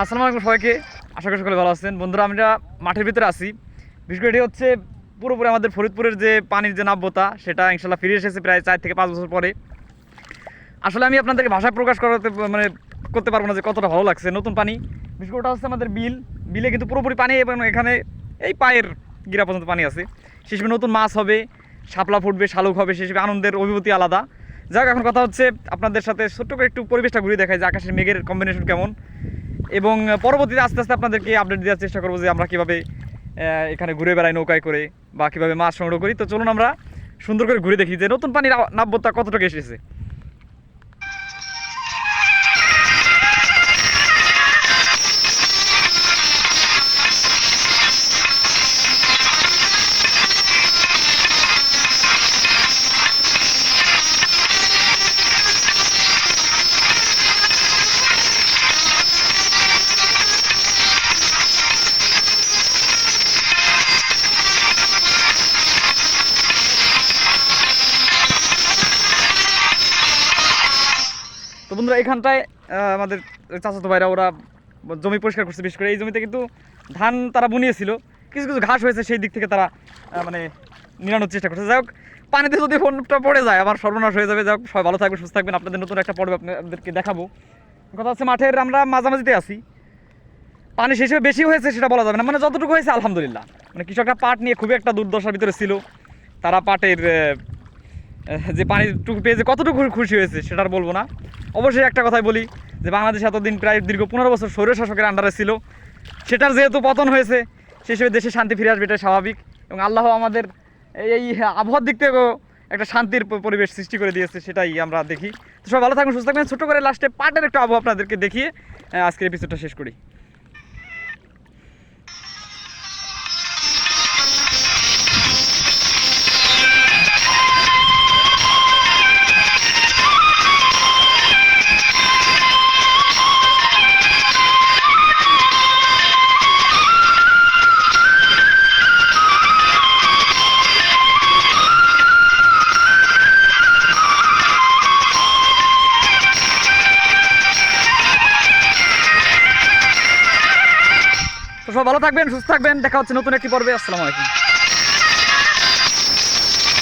আসসালামু আলাইকুম সবাইকে। আশা করি সকলে ভালো আছেন। বন্ধুরা, আমরা মাঠের ভিতরে আছি। বিশেষ করে এটি হচ্ছে, পুরোপুরি আমাদের ফরিদপুরের যে পানির যে নাব্যতা, সেটা ইনশাল্লাহ ফিরে এসেছে প্রায় চার থেকে পাঁচ বছর পরে। আসলে আমি আপনাদেরকে ভাষায় প্রকাশ করাতে মানে করতে পারব না যে কতটা ভালো লাগছে নতুন পানি। বিশেষ করে ওটা হচ্ছে আমাদের বিল। বিলে কিন্তু পুরোপুরি পানি এবং এখানে এই পায়ের গিরা পর্যন্ত পানি আছে। হিসেবে নতুন মাছ হবে, শাপলা ফুটবে, শালুক হবে হিসেবে আনন্দের অভিভূতি আলাদা। যাক, এখন কথা হচ্ছে আপনাদের সাথে ছোট্ট করে একটু পরিবেশটা ঘুরিয়ে দেখায় যে আকাশের মেঘের কম্বিনেশন কেমন। এবং পরবর্তীতে আস্তে আস্তে আপনাদেরকে আপডেট দেওয়ার চেষ্টা করব যে আমরা কীভাবে এখানে ঘুরে বেড়াই নৌকায় করে বা কীভাবে মাছ সংগ্রহ করি। তো চলুন আমরা সুন্দর করে ঘুরে দেখি যে নতুন পানির নাব্যতা কতটুকু এসেছে। বন্ধুরা, এখানটায় আমাদের চাচাতো ভাইরা, ওরা জমি পরিষ্কার করছে বিশেষ করে। এই জমিতে কিন্তু ধান তারা বুনিয়েছিল। কিছু কিছু ঘাস হয়েছে, সেই দিক থেকে তারা মানে নিরানোর চেষ্টা করছে। যাই হোক, পানিতে যদি ফোনটা পড়ে যায় আমার সর্বনাশ হয়ে যাবে। যাই হোক, সবাই ভালো থাকবেন, সুস্থ থাকবেন। আপনাদের নতুন একটা পর্ব আপনাদেরকে দেখাবো। কথা হচ্ছে, মাঠের আমরা মাঝামাঝিতে আছি। পানি শেষ হয়ে বেশি হয়েছে সেটা বলা যাবে না। মানে যতটুকু হয়েছে, আলহামদুলিল্লাহ। মানে কৃষকরা পাট নিয়ে খুবই একটা দুর্দশার ভিতরে ছিল। তারা পাটের যে পানিটুকু পেয়ে যে কতটুকু খুশি হয়েছে, সেটা আর বলব না। অবশ্যই একটা কথাই বলি যে বাংলাদেশ এতদিন প্রায় দীর্ঘ পনেরো বছর স্বৈর শাসকের আন্ডারে ছিল। সেটার যেহেতু পতন হয়েছে সেই হিসেবে দেশে শান্তি ফিরে আসবে এটা স্বাভাবিক। এবং আল্লাহ আমাদের এই আবহাওয়ার দিক থেকেও একটা শান্তির পরিবেশ সৃষ্টি করে দিয়েছে, সেটাই আমরা দেখি। তো সবাই ভালো থাকবেন সুস্থ থাকবেন ছোটো করে লাস্টে পাটের একটা আবহাওয়া আপনাদেরকে দেখিয়ে আজকের এপিসোডটা শেষ করি। তো সব ভালো থাকবেন সুস্থ থাকবেন। দেখা হচ্ছে নতুন একটি পর্বে। আসসালামু আলাইকুম।